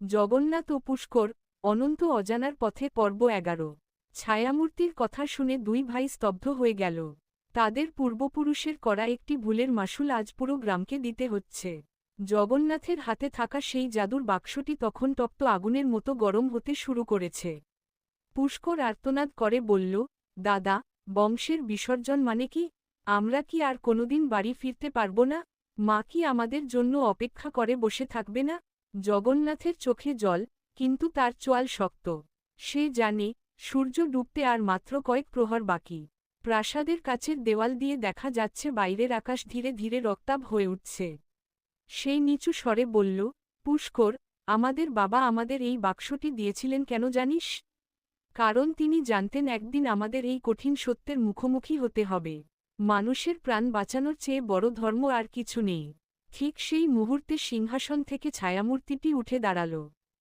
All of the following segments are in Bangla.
জগন্নাথ ও পুষ্কর, অনন্ত অজানার পথে পর্ব এগারো। ছায়ামূর্তির কথা শুনে দুই ভাই স্তব্ধ হয়ে গেল। তাদের পূর্বপুরুষের করা একটি ভুলের মাসুল আজ পুরো গ্রামকে দিতে হচ্ছে। জগন্নাথের হাতে থাকা সেই জাদুর বাক্সটি তখন তপ্ত আগুনের মতো গরম হতে শুরু করেছে। পুষ্কর আর্তনাদ করে বলল, দাদা, বংশের বিসর্জন মানে কি? আমরা কি আর কোনোদিন বাড়ি ফিরতে পারব না? মা কি আমাদের জন্য অপেক্ষা করে বসে থাকবে না? জগন্নাথের চোখে জল, কিন্তু তার চোয়াল শক্ত। সে জানে, সূর্য ডুবতে আর মাত্র কয়েক প্রহর বাকি। প্রাসাদের কাছের দেওয়াল দিয়ে দেখা যাচ্ছে বাইরের আকাশ ধীরে ধীরে রক্তাভ হয়ে উঠছে। সেই নিচু স্বরে বলল, পুষ্কর, আমাদের বাবা আমাদের এই বাক্সটি দিয়েছিলেন কেন জানিস? কারণ তিনি জানতেন একদিন আমাদের এই কঠিন সত্যের মুখোমুখি হতে হবে। মানুষের প্রাণ বাঁচানোর চেয়ে বড় ধর্ম আর কিছু নেই। ঠিক সেই মুহূর্তে সিংহাসন থেকে ছায়ামূর্তিটি উঠে দাঁড়াল।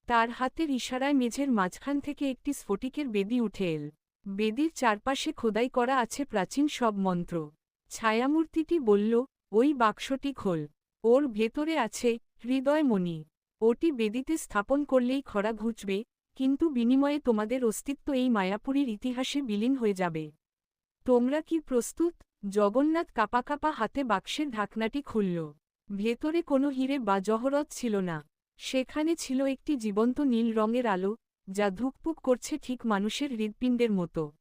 তার হাতের ইশারায় মেঝের মাঝখান থেকে একটি স্ফটিকের বেদি উঠে এল। বেদির চারপাশে খোদাই করা আছে প্রাচীন সব মন্ত্র। ছায়ামূর্তিটি বলল, ওই বাক্সটি খোল। ওর ভেতরে আছে হৃদয়মণি ওটি বেদিতে স্থাপন করলেই খরা ঘুচবে, কিন্তু বিনিময়ে তোমাদের অস্তিত্ব এই মায়াপুরীর ইতিহাসে বিলীন হয়ে যাবে। তোমরা কি প্রস্তুত? জগন্নাথ কাপা কাপা হাতে বাক্সের ঢাকনাটি খুলল। ভেতরে কোনো হিরে বা জহরত ছিল না। সেখানে ছিল একটি জীবন্ত নীল রঙের আলো, যা ধুকপুক করছে ঠিক মানুষের হৃদপিণ্ডের মতো।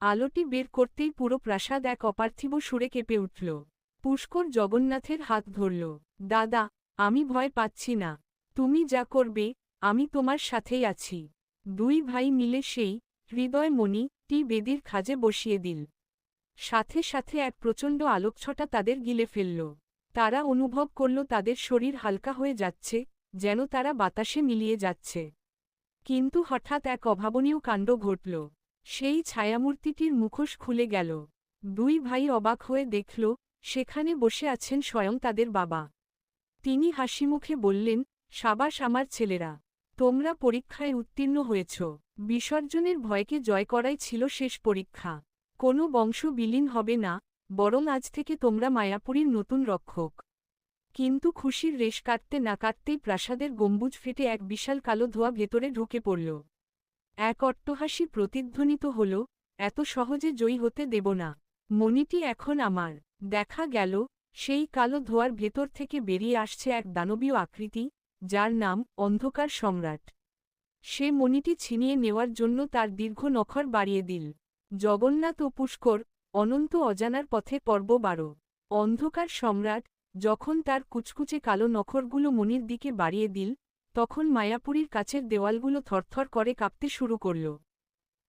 আলোটি বের করতেই পুরো প্রাসাদ এক অপার্থিব সুরে কেঁপে উঠল। পুষ্কর জগন্নাথের হাত ধরল, দাদা, আমি ভয় পাচ্ছি না। তুমি যা করবে, আমি তোমার সাথেই আছি দুই ভাই মিলে সেই হৃদয়মণি টি বেদির খাজে বসিয়ে দিল। সাথে সাথে এক প্রচণ্ড আলোকছটা তাদের গিলে ফেলল। তারা অনুভব করল তাদের শরীর হালকা হয়ে যাচ্ছে, যেন তারা বাতাসে মিলিয়ে যাচ্ছে। কিন্তু হঠাৎ এক অভাবনীয় কাণ্ড ঘটল। সেই ছায়ামূর্তিটির মুখোশ খুলে গেল। দুই ভাই অবাক হয়ে দেখল, সেখানে বসে আছেন স্বয়ং তাদের বাবা। তিনি হাসিমুখে বললেন, সাবাস আমার ছেলেরা, তোমরা পরীক্ষায় উত্তীর্ণ হয়েছ। বিসর্জনের ভয়কে জয় করাই ছিল শেষ পরীক্ষা। কোনো বংশ বিলীন হবে না বরং আজ থেকে তোমরা মায়াপুরীর নতুন রক্ষক। কিন্তু খুশির রেশ কাটতে না কাটতেই প্রাসাদের গম্বুজ ফেটে এক বিশাল কালো ধোয়া ভেতরে ঢুকে পড়ল। এক অট্টহাসি প্রতিধ্বনিত হল, এত সহজে জয়ী হতে দেব না। মণিটি এখন আমার। দেখা গেল, সেই কালো ধোয়ার ভেতর থেকে বেরিয়ে আসছে এক দানবীয় আকৃতি, যার নাম অন্ধকার সম্রাট। সে মণিটি ছিনিয়ে নেওয়ার জন্য তার দীর্ঘ নখর বাড়িয়ে দিল। জগন্নাথ ও পুষ্কর অনন্ত অজানার পথে পর্ব বারো। অন্ধকার সম্রাট, যখন তার কুচকুচে কালো নখরগুলো মনির দিকে বাড়িয়ে দিল, তখন মায়াপুরীর কাছের দেওয়ালগুলো থরথর করে কাঁপতে শুরু করল।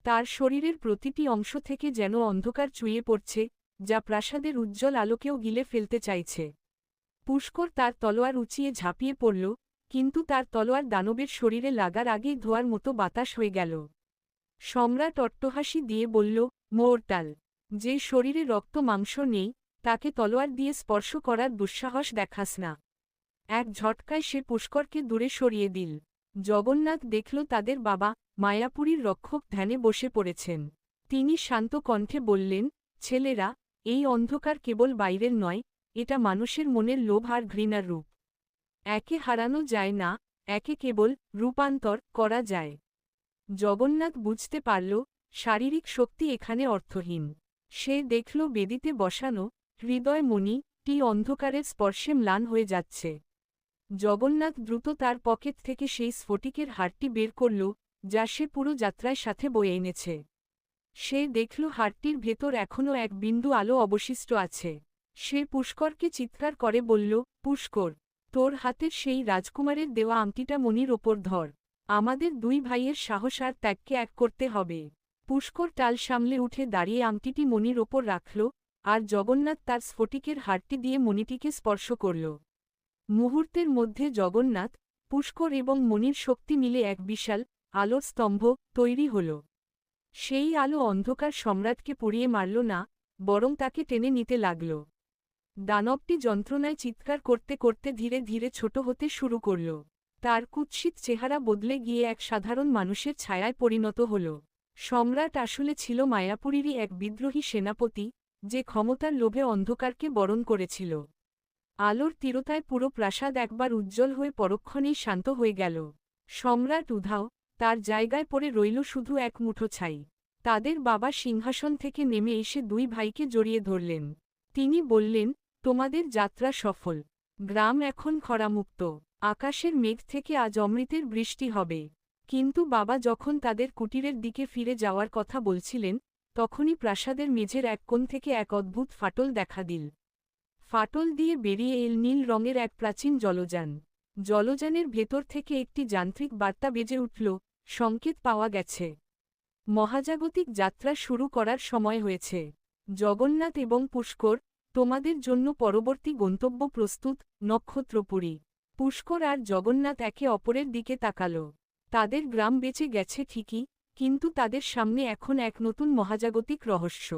তার শরীরের প্রতিটি অংশ থেকে যেন অন্ধকার চুইয়ে পড়ছে, যা প্রাসাদের উজ্জ্বল আলোকেও গিলে ফেলতে চাইছে। পুষ্কর তার তলোয়ার উঁচিয়ে ঝাঁপিয়ে পড়ল, কিন্তু তার তলোয়ার দানবের শরীরে লাগার আগেই ধোয়ার মতো বাতাস হয়ে গেল। সম্রাট অট্টহাসি দিয়ে বলল মোরটাল যে শরীরে রক্ত মাংস নেই, তাকে তলোয়ার দিয়ে স্পর্শ করার দুঃসাহস দেখাস না। এক ঝটকায় সে পুষ্করকে দূরে সরিয়ে দিল। জগন্নাথ দেখল তাদের বাবা মায়াপুরীর রক্ষক ধ্যানে বসে পড়েছেন। তিনি শান্ত কণ্ঠে বললেন, ছেলেরা, এই অন্ধকার কেবল বাইরের নয়, এটা মানুষের মনের লোভ আর ঘৃণার রূপ। একে হারানো যায় না, একে কেবল রূপান্তর করা যায়। জগন্নাথ বুঝতে পারল, শারীরিক শক্তি এখানে অর্থহীন। সে দেখল বেদিতে বসানো হৃদয় হৃদয়মণি টি অন্ধকারের স্পর্শে ম্লান হয়ে যাচ্ছে। জগন্নাথ দ্রুত তার পকেট থেকে সেই স্ফটিকের হারটি বের করল, যা সে পুরো যাত্রায় সাথে বয়ে এনেছে। সে দেখল হারটির ভেতর এখনও এক বিন্দু আলো অবশিষ্ট আছে। সে পুষ্করকে চিৎকার করে বলল, পুষ্কর, তোর হাতের সেই রাজকুমারের দেওয়া আংটিটা মনির ওপর ধর। আমাদের দুই ভাইয়ের সাহস আর ত্যাগকে এক করতে হবে। পুষ্কর টাল সামলে উঠে দাঁড়িয়ে আংটিটি মনির ওপর রাখল, আর জগন্নাথ তার স্ফটিকের হারটি দিয়ে মণিটিকে স্পর্শ করল। মুহূর্তের মধ্যে জগন্নাথ, পুষ্কর এবং মনির শক্তি মিলে এক বিশাল, আলোর স্তম্ভ তৈরি হল। সেই আলো অন্ধকার সম্রাটকে পুড়িয়ে মারল না, বরং তাকে টেনে নিতে লাগল। দানবটি যন্ত্রণায় চিৎকার করতে করতে ধীরে ধীরে ছোট হতে শুরু করল। তার কুৎসিত চেহারা বদলে গিয়ে এক সাধারণ মানুষের ছায়ায় পরিণত হল। সম্রাট আসলে ছিল মায়াপুরীরই এক বিদ্রোহী সেনাপতি, যে ক্ষমতার লোভে অন্ধকারকে বরণ করেছিল। আলোর তীরতায় পুরো প্রাসাদ একবার উজ্জ্বল হয়ে পরক্ষণেই শান্ত হয়ে গেল। সম্রাট উধাও তার জায়গায় পড়ে রইল শুধু এক মুঠো ছাই। তাদের বাবা সিংহাসন থেকে নেমে এসে দুই ভাইকে জড়িয়ে ধরলেন। তিনি বললেন, তোমাদের যাত্রা সফল। গ্রাম এখন খরামুক্ত। আকাশের মেঘ থেকে আজ অমৃতের বৃষ্টি হবে। কিন্তু বাবা যখন তাদের কুটিরের দিকে ফিরে যাওয়ার কথা বলছিলেন, তখনই প্রাসাদের মেঝের এক কোণ থেকে এক অদ্ভুত ফাটল দেখা দিল। ফাটল দিয়ে বেরিয়ে এল নীল রঙের এক প্রাচীন জলযান। জলযানের ভেতর থেকে একটি যান্ত্রিক বার্তা বেজে উঠল, সংকেত পাওয়া গেছে। মহাজাগতিক যাত্রা শুরু করার সময় হয়েছে। জগন্নাথ এবং পুষ্কর, তোমাদের জন্য পরবর্তী গন্তব্য প্রস্তুত, নক্ষত্রপুরী। পুষ্কর আর জগন্নাথ একে অপরের দিকে তাকাল। তাদের গ্রাম বেঁচে গেছে ঠিকই, কিন্তু তাদের সামনে এখন এক নতুন মহাজাগতিক রহস্য।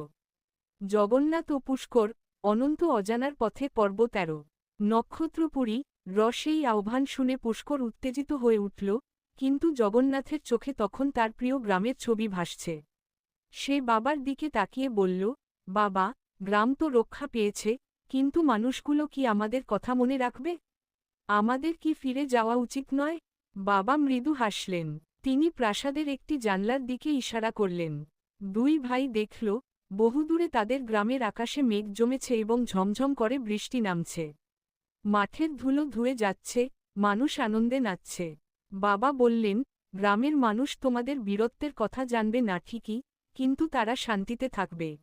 জগন্নাথ ও পুষ্কর, অনন্ত অজানার পথে পর্ব তেরো নক্ষত্রপুরী রসেই আহ্বান শুনে পুষ্কর উত্তেজিত হয়ে উঠল, কিন্তু জগন্নাথের চোখে তখন তার প্রিয় গ্রামের ছবি ভাসছে। সে বাবার দিকে তাকিয়ে বলল, বাবা, গ্রাম তো রক্ষা পেয়েছে, কিন্তু মানুষগুলো কি আমাদের কথা মনে রাখবে? আমাদের কি ফিরে যাওয়া উচিত নয়? বাবা মৃদু হাসলেন। তিনি প্রাসাদের একটি জানলার দিকে ইশারা করলেন। দুই ভাই দেখল, বহুদূরে তাদের গ্রামের আকাশে মেঘ জমেছে এবং ঝমঝম করে বৃষ্টি নামছে। মাঠের ধুলো ধুয়ে যাচ্ছে, মানুষ আনন্দে নাচছে। বাবা বললেন, গ্রামের মানুষ তোমাদের বীরত্বের কথা জানবে না ঠিকই, কিন্তু তারা শান্তিতে থাকবে।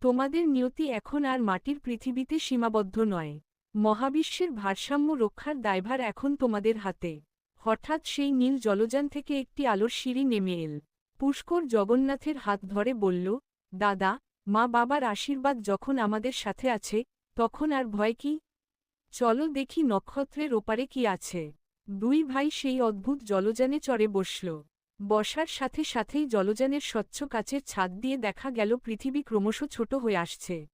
তোমাদের নিয়তি এখন আর মাটির পৃথিবীতে সীমাবদ্ধ নয়। মহাবিশ্বের ভারসাম্য রক্ষার দায়ভার এখন তোমাদের হাতে। হঠাৎ সেই নীল জলযান থেকে একটি আলোর সিঁড়ি নেমে এল। পুষ্কর জগন্নাথের হাত ধরে বলল, দাদা, মা বাবার আশীর্বাদ যখন আমাদের সাথে আছে, তখন আর ভয় কি? চলো দেখি নক্ষত্রের ওপারে কি আছে। দুই ভাই সেই অদ্ভুত জলযানে চড়ে বসল। বসার সাথে সাথেই জলযানের স্বচ্ছ কাচের ছাদ দিয়ে দেখা গেল পৃথিবী ক্রমশ ছোট হয়ে আসছে।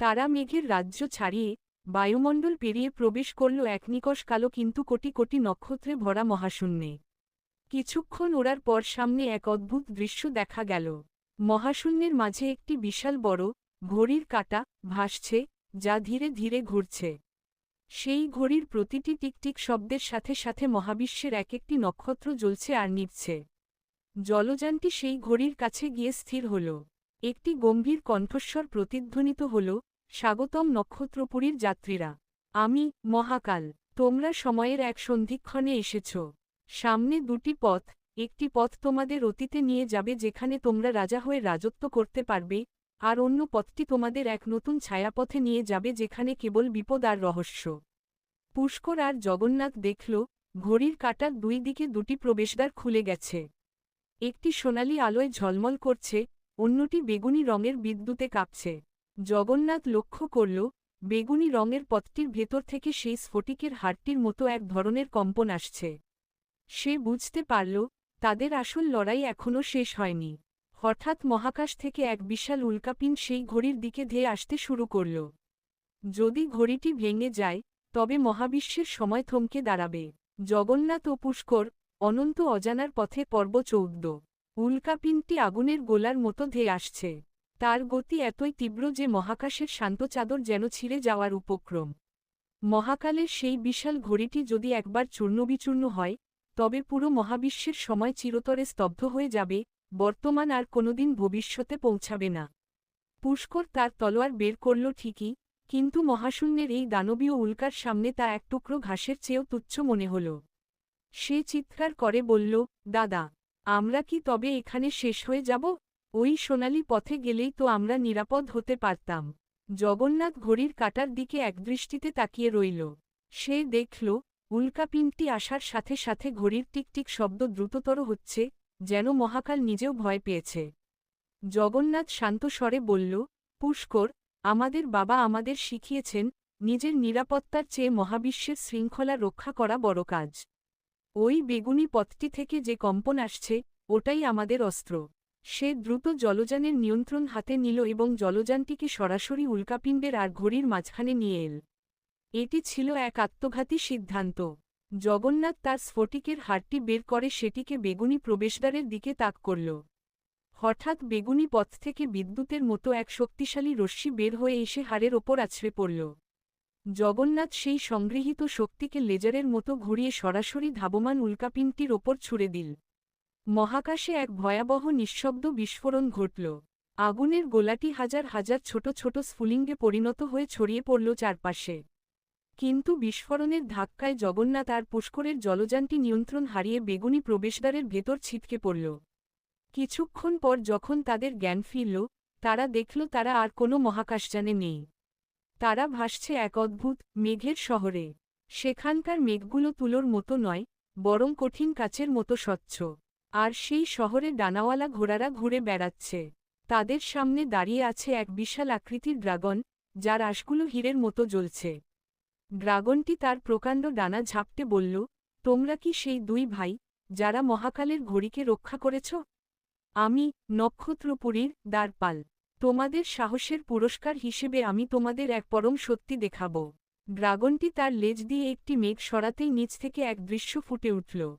তারা মেঘের রাজ্য ছাড়িয়ে বায়ুমণ্ডল পেরিয়ে প্রবেশ করল এক নিকশ কালো কিন্তু কোটি কোটি নক্ষত্রে ভরা মহাশূন্যে। কিছুক্ষণ ওড়ার পর সামনে এক অদ্ভুত দৃশ্য দেখা গেল। মহাশূন্যের মাঝে একটি বিশাল বড়, ঘড়ির কাটা ভাসছে, যা ধীরে ধীরে ঘুরছে। সেই ঘড়ির প্রতিটি টিকটিক শব্দের সাথে সাথে মহাবিশ্বের এক একটি নক্ষত্র জ্বলছে আর নিচ্ছে জলযানটি সেই ঘড়ির কাছে গিয়ে স্থির হল। একটি গম্ভীর কণ্ঠস্বর প্রতিধ্বনিত হল স্বাগতম নক্ষত্রপুরীর যাত্রীরা। আমি, মহাকাল, তোমরা সময়ের এক সন্ধিক্ষণে এসেছ। সামনে দুটি পথ, একটি পথ তোমাদের অতীতে নিয়ে যাবে যেখানে তোমরা রাজা হয়ে রাজত্ব করতে পারবে, আর অন্য পথটি তোমাদের এক নতুন ছায়াপথে নিয়ে যাবে যেখানে কেবল বিপদ আর রহস্য। পুষ্কর আর জগন্নাথ দেখল, ঘড়ির কাটার দুই দিকে দুটি প্রবেশদ্বার খুলে গেছে। একটি সোনালি আলোয় ঝলমল করছে, অন্যটি বেগুনি রঙের বিদ্যুতে কাঁপছে। জগন্নাথ লক্ষ্য করল, বেগুনি রঙের পথটির ভেতর থেকে সেই স্ফটিকের হাড়টির মতো এক ধরনের কম্পন আসছে। সে বুঝতে পারল, তাদের আসল লড়াই এখনও শেষ হয়নি। হঠাৎ মহাকাশ থেকে এক বিশাল উল্কাপিন সেই ঘড়ির দিকে ধেয়ে আসতে শুরু করল। যদি ঘড়িটি ভেঙে যায়, তবে মহাবিশ্বের সময় থমকে দাঁড়াবে। জগন্নাথ ও পুষ্কর, অনন্ত অজানার পথে পর্ব চৌদ্দ। উল্কাপিনটি আগুনের গোলার মতো ধেয়ে আসছে। তার গতি এতই তীব্র যে মহাকাশের শান্ত চাদর যেন ছিঁড়ে যাওয়ার উপক্রম। মহাকালের সেই বিশাল ঘড়িটি যদি একবার চূর্ণবিচূর্ণ হয়, তবে পুরো মহাবিশ্বের সময় চিরতরে স্তব্ধ হয়ে যাবে, বর্তমান আর কোনোদিন ভবিষ্যতে পৌঁছাবে না। পুষ্কর তার তলোয়ার বের করল ঠিকই, কিন্তু মহাশূন্যের এই দানবীয় উল্কার সামনে তা এক টুকরো ঘাসের চেয়েও তুচ্ছ মনে হল। সে চিৎকার করে বলল, দাদা, আমরা কি তবে এখানে শেষ হয়ে যাব? ওই সোনালি পথে গেলেই তো আমরা নিরাপদ হতে পারতাম। জগন্নাথ ঘড়ির কাটার দিকে একদৃষ্টিতে তাকিয়ে রইল। সে দেখল উল্কাপিনটি আসার সাথে সাথে ঘড়ির টিকটিক শব্দ দ্রুততর হচ্ছে, যেন মহাকাল নিজেও ভয় পেয়েছে। জগন্নাথ শান্ত স্বরে বলল, পুষ্কর, আমাদের বাবা আমাদের শিখিয়েছেন, নিজের নিরাপত্তার চেয়ে মহাবিশ্বের শৃঙ্খলা রক্ষা করা বড় কাজ। ওই বেগুনি পথটি থেকে যে কম্পন আসছে, ওটাই আমাদের অস্ত্র। সে দ্রুত জলযানের নিয়ন্ত্রণ হাতে নিল এবং জলযানটিকে সরাসরি উল্কাপিণ্ডের আর ঘড়ির মাঝখানে নিয়ে এল। এটি ছিল এক আত্মঘাতী সিদ্ধান্ত। জগন্নাথ তার স্ফটিকের হাড়টি বের করে সেটিকে বেগুনি প্রবেশদ্বারের দিকে তাক করল। হঠাৎ বেগুনি পথ থেকে বিদ্যুতের মতো এক শক্তিশালী রশ্মি বের হয়ে এসে হাড়ের ওপর আছড়ে পড়ল। জগন্নাথ সেই সংগৃহীত শক্তিকে লেজারের মতো ঘুরিয়ে সরাসরি ধাবমান উল্কাপিনটির ওপর ছুড়ে দিল। মহাকাশে এক ভয়াবহ নিঃশব্দ বিস্ফোরণ ঘটল। আগুনের গোলাটি হাজার হাজার ছোট ছোট স্ফুলিঙ্গে পরিণত হয়ে ছড়িয়ে পড়ল চারপাশে। কিন্তু বিস্ফোরণের ধাক্কায় জগন্নাথ আর পুষ্করের জলযানটি নিয়ন্ত্রণ হারিয়ে বেগুনি প্রবেশদ্বারের ভেতর ছিটকে পড়ল। কিছুক্ষণ পর যখন তাদের জ্ঞান ফিরল, তারা দেখল তারা আর কোনো মহাকাশযানে নেই। তারা ভাসছে এক অদ্ভুত, মেঘের শহরে। সেখানকার মেঘগুলো তুলোর মতো নয়, বরং কঠিন কাচের মতো স্বচ্ছ। আর সেই শহরে ডানাওয়ালা ঘোড়ারা ঘুরে বেড়াচ্ছে। তাদের সামনে দাঁড়িয়ে আছে এক বিশাল আকৃতির ড্রাগন, যার আশগুলো হীরের মতো জ্বলছে। ড্রাগনটি তার প্রকাণ্ড ডানা ঝাপটে বলল, তোমরা কি সেই দুই ভাই, যারা মহাকালের ঘড়িকে রক্ষা করেছ? আমি নক্ষত্রপুরীর দ্বারপাল। তোমাদের সাহসের পুরস্কার হিসেবে আমি তোমাদের এক পরম সত্যি দেখাব। ড্রাগনটি তার লেজ দিয়ে একটি মেঘ সরাতেই নিচ থেকে এক দৃশ্য ফুটে উঠল।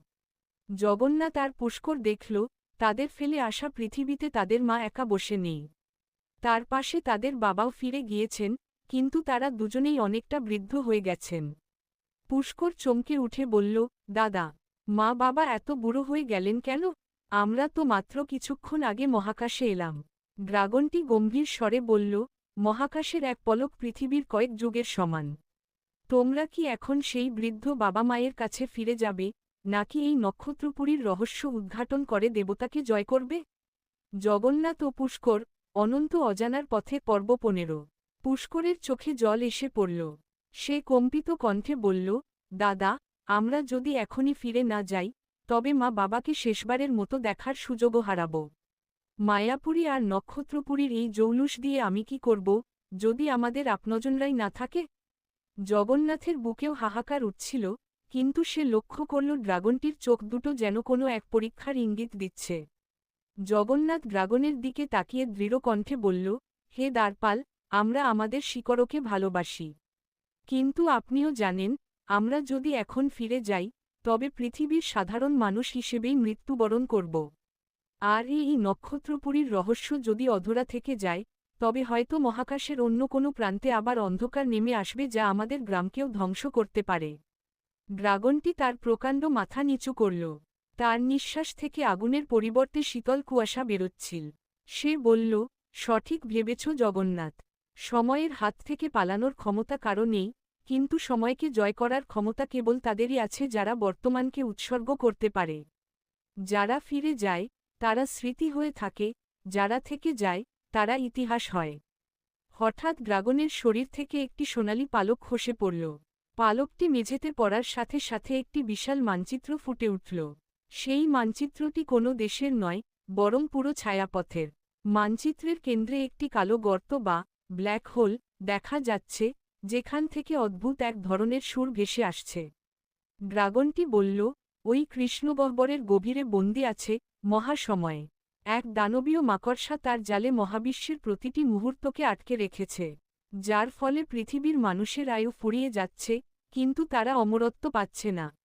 জগন্নাথ আর পুষ্কর দেখল, তাদের ফেলে আসা পৃথিবীতে তাদের মা একা বসে নেই। তার পাশে তাদের বাবাও ফিরে গিয়েছেন, কিন্তু তারা দুজনেই অনেকটা বৃদ্ধ হয়ে গেছেন। পুষ্কর চমকে উঠে বলল, দাদা, মা বাবা এত বুড়ো হয়ে গেলেন কেন? আমরা তো মাত্র কিছুক্ষণ আগে মহাকাশে এলাম। ড্রাগনটি গম্ভীর স্বরে বলল, মহাকাশের এক পলক পৃথিবীর কয়েক যুগের সমান। তোমরা কি এখন সেই বৃদ্ধ বাবা মায়ের কাছে ফিরে যাবে নাকি এই নক্ষত্রপুরীর রহস্য উদ্ঘাটন করে দেবতাকে জয় করবে? জগন্নাথ ও পুষ্কর, অনন্ত অজানার পথে পর্ব পনেরো। পুষ্করের চোখে জল এসে পড়ল। সে কম্পিত কণ্ঠে বলল, দাদা, আমরা যদি এখনই ফিরে না যাই, তবে মা বাবাকে শেষবারের মতো দেখার সুযোগও হারাব। মায়াপুরী আর নক্ষত্রপুরীর এই জৌলুস দিয়ে আমি কি করব, যদি আমাদের আপনজনরাই না থাকে? জগন্নাথের বুকেও হাহাকার উঠছিল কিন্তু সে লক্ষ্য করল ড্রাগনটির চোখ দুটো যেন কোনো এক পরীক্ষার ইঙ্গিত দিচ্ছে। জগন্নাথ ড্রাগনের দিকে তাকিয়ে দৃঢ় কণ্ঠে বলল, হে দ্বারপাল, আমরা আমাদের শিকড়কে ভালোবাসি। কিন্তু আপনিও জানেন, আমরা যদি এখন ফিরে যাই, তবে পৃথিবীর সাধারণ মানুষ হিসেবেই মৃত্যুবরণ করব। আর এই নক্ষত্রপুরীর রহস্য যদি অধরা থেকে যায়, তবে হয়তো মহাকাশের অন্য কোনো প্রান্তে আবার অন্ধকার নেমে আসবে যা আমাদের গ্রামকেও ধ্বংস করতে পারে। ড্রাগনটি তার প্রকাণ্ড মাথা নিচু করল। তার নিঃশ্বাস থেকে আগুনের পরিবর্তে শীতল কুয়াশা বেরোচ্ছিল। সে বলল, সঠিক ভেবেছ জগন্নাথ। সময়ের হাত থেকে পালানোর ক্ষমতা কারও নেই, কিন্তু সময়কে জয় করার ক্ষমতা কেবল তাদেরই আছে যারা বর্তমানকে উৎসর্গ করতে পারে। যারা ফিরে যায়, তারা স্মৃতি হয়ে থাকে, যারা থেকে যায়, তারা ইতিহাস হয়। হঠাৎ ড্রাগনের শরীর থেকে একটি সোনালি পালক খসে পড়ল। পালকটি মেঝেতে পড়ার সাথে সাথে একটি বিশাল মানচিত্র ফুটে উঠল। সেই মানচিত্রটি কোনো দেশের নয়, বরং পুরো ছায়াপথের। মানচিত্রের কেন্দ্রে একটি কালো গর্ত বা ব্ল্যাক হোল দেখা যাচ্ছে, যেখান থেকে অদ্ভুত এক ধরনের সুর ভেসে আসছে। ড্রাগনটি বলল, ওই কৃষ্ণগহ্বরের গভীরে বন্দি আছে মহাসময়ে। এক দানবীয় মাকড়সা তার জালে মহাবিশ্বের প্রতিটি মুহূর্তকে আটকে রেখেছে, যার ফলে পৃথিবীর মানুষের আয়ু ফুরিয়ে যাচ্ছে কিন্তু তারা অমরত্ব পাচ্ছে না।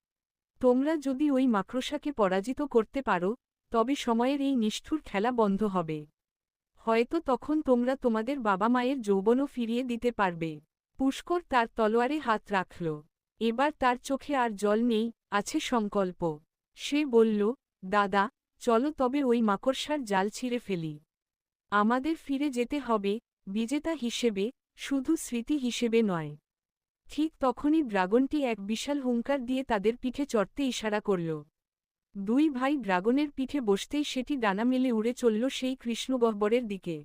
তোমরা যদি ওই মাকড়সাকে পরাজিত করতে পারো, তবে সময়ের এই নিষ্ঠুর খেলা বন্ধ হবে। হয়তো তখন তোমরা তোমাদের বাবা মায়ের যৌবনও ফিরিয়ে দিতে পারবে। পুষ্কর তার তলোয়ারে হাত রাখল। এবার তার চোখে আর জল নেই, আছে সংকল্প। সে বলল, দাদা, চলো তবে ওই মাকড়সার জাল ছিঁড়ে ফেলি। আমাদের ফিরে যেতে হবে, বিজেতা হিসেবে, শুধু স্মৃতি হিসেবে নয়। ঠিক তখনই ড্রাগনটি এক বিশাল হুঙ্কার দিয়ে তাদের পিঠে চড়তে ইশারা করল। দুই ভাই ড্রাগনের পিঠে বসতেই সেটি ডানা মেলে উড়ে চলল সেই কৃষ্ণগহ্বরের দিকে।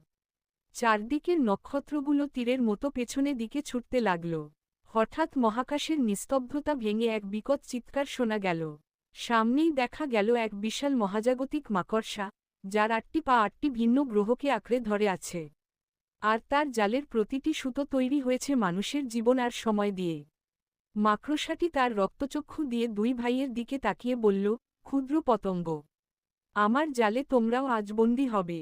চারদিকের নক্ষত্রগুলো তীরের মতো পেছনে দিকে ছুটতে লাগল। হঠাৎ মহাকাশের নিস্তব্ধতা ভেঙে এক বিকট চিৎকার শোনা গেল। সামনেই দেখা গেল এক বিশাল মহাজাগতিক মাকড়সা, যার আটটি পা আটটি ভিন্ন গ্রহকে আঁকড়ে ধরে আছে। আর তার জালের প্রতিটি সুতো তৈরি হয়েছে মানুষের জীবন আর সময় দিয়ে। মাকড়সাটি তার রক্তচক্ষু দিয়ে দুই ভাইয়ের দিকে তাকিয়ে বলল, ক্ষুদ্র পতঙ্গ, আমার জালে তোমরাও আজবন্দি হবে।